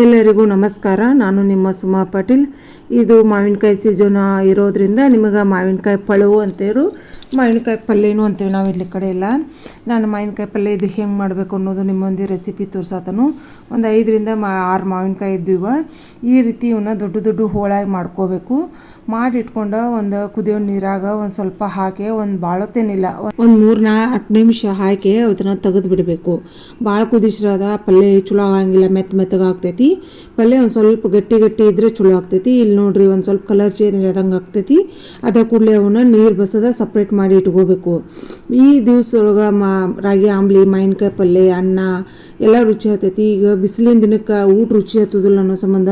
ಎಲ್ಲರಿಗೂ ನಮಸ್ಕಾರ. ನಾನು ನಿಮ್ಮ ಸುಮಾ ಪಾಟೀಲ್. ಇದು ಮಾವಿನಕಾಯಿ ಸೀಸನ್ ಇರೋದ್ರಿಂದ ನಿಮಗೆ ಮಾವಿನಕಾಯಿ ಪಳವು ಅಂತೇರು ಮಾವಿನಕಾಯಿ ಪಲ್ಯನೂ ಅಂತೇವೆ ನಾವು ಇಲ್ಲಿ ಕಡೆ ಎಲ್ಲ. ನಾನು ಮಾವಿನಕಾಯಿ ಪಲ್ಯ ಇದು ಹೆಂಗೆ ಮಾಡಬೇಕು ಅನ್ನೋದು ನಿಮ್ಮೊಂದು ರೆಸಿಪಿ ತೋರ್ಸತನು. ಒಂದು ಐದರಿಂದ ಮಾ ಆರು ಮಾವಿನಕಾಯಿ ಇದ್ದೀವ. ಈ ರೀತಿ ಇವನ್ನ ದೊಡ್ಡ ದೊಡ್ಡ ಹೋಳಾಗಿ ಮಾಡ್ಕೋಬೇಕು. ಮಾಡಿಟ್ಕೊಂಡು ಒಂದು ಕುದಿಯೋ ನೀರಾಗ ಒಂದು ಸ್ವಲ್ಪ ಹಾಕಿ ಒಂದು ಭಾಳತ್ತೇನಿಲ್ಲ ಒಂದು ಮೂರು ನಾಲ್ಕು ನಿಮಿಷ ಹಾಕಿ ಅದನ್ನ ತೆಗೆದು ಬಿಡಬೇಕು. ಭಾಳ ಕುದಿಸಿರೋದ ಪಲ್ಯ ಚಲೋ ಆಗಂಗಿಲ್ಲ, ಮೆತ್ತ ಮೆತ್ತಗೆ ಆಗ್ತೈತಿ. ಪಲ್ಯ ಒಂದು ಸ್ವಲ್ಪ ಗಟ್ಟಿ ಗಟ್ಟಿ ಇದ್ದರೆ ಚಲೋ ಆಗ್ತೈತಿ. ಇಲ್ಲಿ ನೋಡ್ರಿ ಒಂದು ಸ್ವಲ್ಪ ಕಲರ್ ಚೇಂಜ್ ಆದಂಗೆ ಆಗ್ತೈತಿ. ಅದ ಕೂಡಲೇ ಅವನ್ನ ನೀರು ಬಸದ ಸಪ್ರೇಟ್ ಇಟ್ಕೋಬೇಕು. ಈ ದಿವ್ಸದೊಳಗೆ ಮಾ, ರಾಗಿ ಆಂಬ್ಲಿ ಮಾವಿನಕಾಯಿ ಪಲ್ಯ ಅನ್ನ ಎಲ್ಲ ರುಚಿ ಹತ್ತೈತಿ ಈಗ ಬಿಸಿಲಿನ ದಿನಕ್ಕೆ ಊಟ ರುಚಿ ಹತ್ತದಿಲ್ಲ ಅನ್ನೋ ಸಂಬಂಧ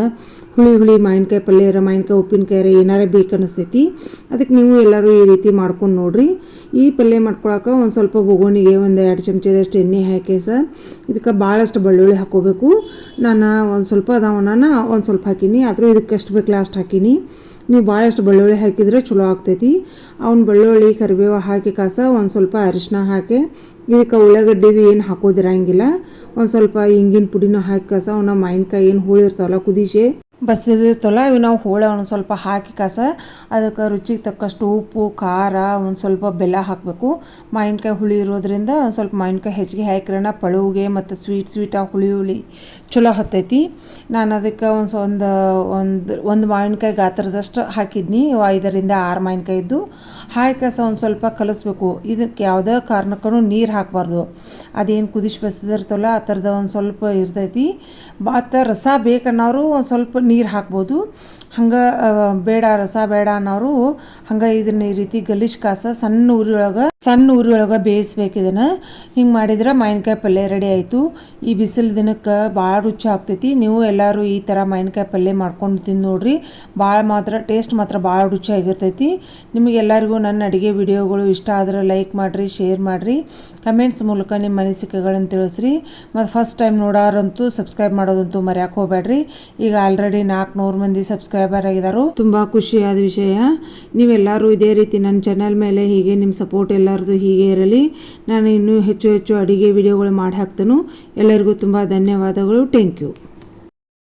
ಹುಳಿ ಹುಳಿ ಮಾವಿನಕಾಯಿ ಪಲ್ಯ ಮಾವಿನಕಾಯಿ ಉಪ್ಪಿನಕಾಯಿ ಏನಾರ ಬೇಕು ಅನಿಸ್ತೈತಿ. ಅದಕ್ಕೆ ನೀವು ಎಲ್ಲರೂ ಈ ರೀತಿ ಮಾಡ್ಕೊಂಡು ನೋಡಿರಿ. ಈ ಪಲ್ಯ ಮಾಡ್ಕೊಳಕ್ಕೆ ಒಂದು ಸ್ವಲ್ಪ ಬೊಗೋಣಿಗೆ ಒಂದು ಎರಡು ಚಮಚದಷ್ಟು ಎಣ್ಣೆ ಹಾಕಿ ಸರ್. ಇದಕ್ಕೆ ಭಾಳಷ್ಟು ಬೆಳ್ಳುಳ್ಳಿ ಹಾಕೋಬೇಕು. ನಾನು ಒಂದು ಸ್ವಲ್ಪ ಅದಾವನ್ನ ಒಂದು ಸ್ವಲ್ಪ ಹಾಕೀನಿ. ಆದರೂ ಇದಕ್ಕೆ ಎಷ್ಟು ಬೇಕು ಲಾಸ್ಟ್ ಹಾಕೀನಿ. ನೀವು ಭಾಳಷ್ಟು ಬೆಳ್ಳುಳ್ಳಿ ಹಾಕಿದರೆ ಚಲೋ ಆಗ್ತೈತಿ. ಅವ್ನ ಬೆಳ್ಳುಳ್ಳಿ, ಕರಿಬೇವು ಹಾಕಿ ಕಾಸ ಒಂದು ಸ್ವಲ್ಪ ಅರಿಶಿನ ಹಾಕಿ, ಇದಕ್ಕೆ ಉಳ್ಳಾಗಡ್ಡಿದು ಏನು ಹಾಕೋದಿರಂಗಿಲ್ಲ. ಒಂದು ಸ್ವಲ್ಪ ಹಿಂಗಿನ ಪುಡಿನೂ ಹಾಕಿ ಕಾಸ ಅವನ್ನ ಮಾವಿನಕಾಯಿ ಏನು ಹೂಳಿರ್ತಾವಲ್ಲ ಕುದಿಸಿ. ಬಸ್ದಿರ್ತವಲ್ಲ ಇವು ನಾವು ಹೋಳ ಒಂದು ಸ್ವಲ್ಪ ಹಾಕಿ ಕಾಸ, ಅದಕ್ಕೆ ರುಚಿಗೆ ತಕ್ಕಷ್ಟು ಉಪ್ಪು, ಖಾರ, ಒಂದು ಸ್ವಲ್ಪ ಬೆಲ್ಲ ಹಾಕಬೇಕು. ಮಾವಿನಕಾಯಿ ಹುಳಿ ಇರೋದ್ರಿಂದ ಒಂದು ಸ್ವಲ್ಪ ಮಾವಿನಕಾಯಿ ಹೆಚ್ಚಿಗೆ ಹಾಕಿರೋಣ ಪಳುವಿಗೆ ಮತ್ತು ಸ್ವೀಟ್ ಸ್ವೀಟಾಗಿ ಹುಳಿ ಹುಳಿ ಚಲೋ ಹತ್ತೈತಿ. ನಾನು ಅದಕ್ಕೆ ಒಂದು ಒಂದು ಒಂದು ಒಂದು ಮಾವಿನಕಾಯಿ ಗಾತ್ರದಷ್ಟು ಹಾಕಿದ್ನಿ ಐದರಿಂದ ಆರು ಮಾವಿನಕಾಯಿ ಇದ್ದು ಕಸ ಒಂದು ಸ್ವಲ್ಪ ಕಲಿಸ್ಬೇಕು ಇದಕ್ಕೆ ಯಾವುದೇ ಕಾರಣಕ್ಕೂ ನೀರು ಹಾಕಬಾರ್ದು. ಅದೇನು ಕುದಿಸಿ ಬಸ್ದಿರ್ತವಲ್ಲ ಆ ಥರದ ಒಂದು ಸ್ವಲ್ಪ ಇರ್ತೈತಿ. ಮತ್ತು ರಸ ಬೇಕನ್ನೋರು ಒಂದು ಸ್ವಲ್ಪ ನೀರು ಹಾಕ್ಬೋದು. ಹಂಗೆ ಬೇಡ, ರಸ ಬೇಡ ಅನ್ನೋರು ಹಂಗೆ ಇದನ್ನ ಈ ರೀತಿ ಗಲೀಜು ಕಾಸ ಸಣ್ಣ ಉರಿ ಒಳಗೆ ಸಣ್ಣ ಊರೊಳಗೆ ಬೇಯಿಸ್ಬೇಕು ಇದನ್ನು. ಹಿಂಗೆ ಮಾಡಿದ್ರೆ ಮಾವಿನಕಾಯಿ ಪಲ್ಯ ರೆಡಿ ಆಯಿತು. ಈ ಬಿಸಿಲು ದಿನಕ್ಕೆ ಭಾಳ ರುಚಿ ಆಗ್ತೈತಿ. ನೀವು ಎಲ್ಲರೂ ಈ ಥರ ಮಾವಿನಕಾಯಿ ಪಲ್ಯ ಮಾಡ್ಕೊಂಡು ತಿಂದು ನೋಡ್ರಿ. ಭಾಳ ಮಾತ್ರ ಟೇಸ್ಟ್ ಮಾತ್ರ ಭಾಳ ರುಚಿಯಾಗಿರ್ತೈತಿ ನಿಮಗೆಲ್ಲರಿಗೂ ನನ್ನ ಅಡುಗೆ ವಿಡಿಯೋಗಳು ಇಷ್ಟ ಆದ್ರೆ ಲೈಕ್ ಮಾಡಿರಿ ಶೇರ್ ಮಾಡಿರಿ. ಕಮೆಂಟ್ಸ್ ಮೂಲಕ ನಿಮ್ಮ ಅನಿಸಿಕೆಗಳನ್ನು ತಿಳಿಸ್ರಿ. ಮತ್ತು ಫಸ್ಟ್ ಟೈಮ್ ನೋಡೋರಂತೂ ಸಬ್ಸ್ಕ್ರೈಬ್ ಮಾಡೋದಂತೂ ಮರ್ಯಾಕೆ ಹೋಗ್ಬೇಡ್ರಿ. ಈಗ ಆಲ್ರೆಡಿ ನಾಲ್ಕುನೂರು ಮಂದಿ ಸಬ್ಸ್ಕ್ರೈಬರ್ ಆಗಿದ್ದಾರೆ ತುಂಬ ಖುಷಿಯಾದ ವಿಷಯ. ನೀವೆಲ್ಲರೂ ಇದೇ ರೀತಿ ನನ್ನ ಚಾನಲ್ ಮೇಲೆ ಹೀಗೆ ನಿಮ್ಮ ಸಪೋರ್ಟ್ ಎಲ್ಲರದು ಹೀಗೆ ಇರಲಿ. ನಾನು ಇನ್ನೂ ಹೆಚ್ಚು ಹೆಚ್ಚು ಅಡುಗೆ ವಿಡಿಯೋಗಳು ಮಾಡಿ ಹಾಕ್ತೇನೆ. ಎಲ್ಲರಿಗೂ ತುಂಬ ಧನ್ಯವಾದಗಳು. Thank you